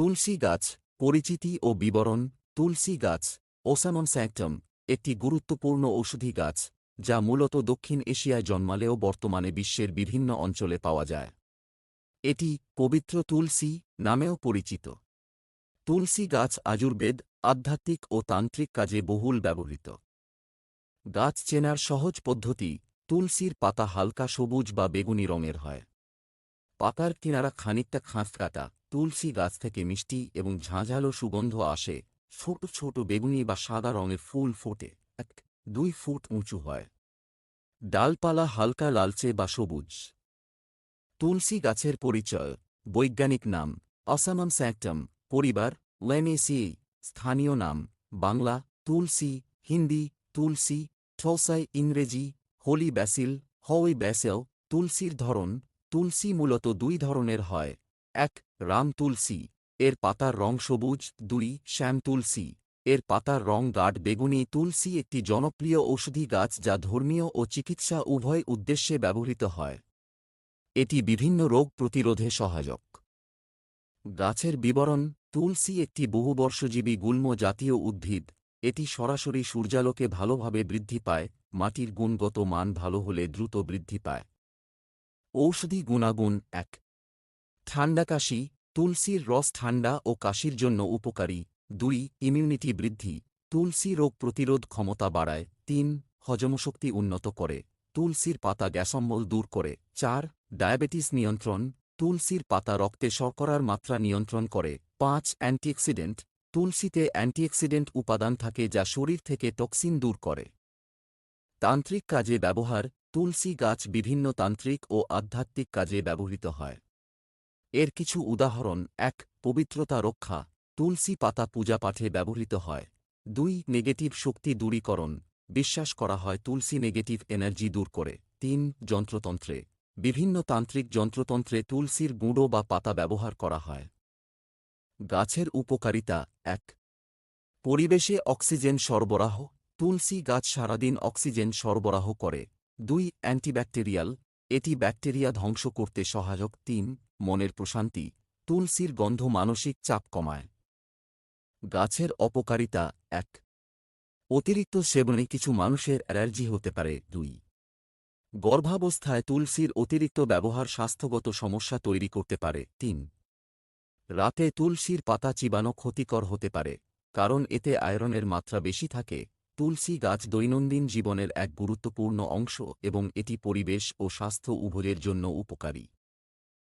তুলসী গাছ, পরিচিতি ও বিবরণ, তুলসী গাছ ওসামন স্যাক্টম, একটি গুরুত্বপূর্ণ ঔষধি গাছ, যা মূলত দক্ষিণ এশিয়ায় জন্মালেও বর্তমানে বিশ্বের বিভিন্ন অঞ্চলে পাওয়া যায়। এটি পবিত্র তুলসী নামেও পরিচিত। তুলসী গাছ আজুর্বেদ আধ্যাত্মিক ও তান্ত্রিক কাজে বহুল ব্যবহৃত। গাছ চেনার সহজ পদ্ধতি, তুলসীর পাতা হালকা সবুজ বা বেগুনি রঙের হয়। পাতার কিনারা খানিকটা খাঁজ কাটা তুলসী গাছ থেকে মিষ্টি এবং ঝাঁঝালো সুগন্ধ আসে। ছোট ছোট বেগুনি বা সাদা রঙের ফুল ফোটে। এক, দুই ফুট উঁচু হয়। ডালপালা হালকা লালচে বা সবুজ। তুলসী গাছের পরিচয়। বৈজ্ঞানিক নাম। অসামন স্যাক্টম পরিবার। লেনেসি স্থানীয় নাম। বাংলা। তুলসী। হিন্দি। তুলসী। ঠোসাই ইংরেজি। Holy basil. হওই ব্যাসেল। তুলসীর ধরন। তুলসী মূলত দুই ধরনের হয়। এক, রাম তুলসী। এর পাতার রং সবুজ। দুই, শ্যাম তুলসী। এর পাতার রং গাঢ় বেগুনি। তুলসী একটি জনপ্রিয় ঔষধি গাছ যা ধর্মীয় ও চিকিৎসা উভয় উদ্দেশ্যে ব্যবহৃত হয়। এটি বিভিন্ন রোগ প্রতিরোধে সহায়ক। গাছের বিবরণ, তুলসী একটি বহুবর্ষজীবী গুল্ম জাতীয় উদ্ভিদ। এটি সরাসরি সূর্যালোকে ভালোভাবে বৃদ্ধি পায়, মাটির গুণগত মান ভালো হলে দ্রুত বৃদ্ধি পায়। ঔষধি গুণাগুণ, এক ঠান্ডা কাশি তুলসীর রস ঠান্ডা ও কাশির জন্য উপকারী। দুই ইমিউনিটি বৃদ্ধি। তুলসী রোগ প্রতিরোধ ক্ষমতা বাড়ায়। তিন হজমশক্তি উন্নত করে। তুলসীর পাতা গ্যাসম্বল দূর করে। চার, ডায়াবেটিস নিয়ন্ত্রণ। তুলসীর পাতা রক্তে শর্করার মাত্রা নিয়ন্ত্রণ করে। পাঁচ, অ্যান্টিঅক্সিডেন্ট। তুলসীতে অ্যান্টিঅক্সিডেন্ট উপাদান থাকে যা শরীর থেকে টক্সিন দূর করে। তান্ত্রিক কাজে ব্যবহার। তুলসী গাছ বিভিন্ন তান্ত্রিক ও আধ্যাত্মিক কাজে ব্যবহৃত হয়। এর কিছু উদাহরণ, এক, পবিত্রতা রক্ষা, তুলসী পাতা পূজা পাঠে ব্যবহৃত হয়। দুই, নেগেটিভ শক্তি দূরীকরণ, বিশ্বাস করা হয় তুলসী নেগেটিভ এনার্জি দূর করে। তিন, যন্ত্রতন্ত্রে, বিভিন্ন তান্ত্রিক যন্ত্রতন্ত্রে তুলসীর গুঁড়ো বা পাতা ব্যবহার করা হয়। গাছের উপকারিতা, এক, পরিবেশে অক্সিজেন সরবরাহ, তুলসী গাছ সারাদিন অক্সিজেন সরবরাহ করে। দুই, অ্যান্টিব্যাকটেরিয়াল, এটি ব্যাকটেরিয়া ধ্বংস করতে সহায়ক। তিন মনের প্রশান্তি, তুলসীর গন্ধ মানসিক চাপ কমায়। গাছের অপকারিতা এক। অতিরিক্ত সেবনে কিছু মানুষের অ্যালার্জি হতে পারে দুই। গর্ভাবস্থায় তুলসীর অতিরিক্ত ব্যবহার স্বাস্থ্যগত সমস্যা তৈরি করতে পারে তিন। রাতে তুলসীর পাতা চিবানো ক্ষতিকর হতে পারে, কারণ এতে আয়রনের মাত্রা বেশি থাকে। তুলসী গাছ দৈনন্দিন জীবনের এক গুরুত্বপূর্ণ অংশ এবং এটি পরিবেশ ও স্বাস্থ্য উভয়ের জন্য উপকারী।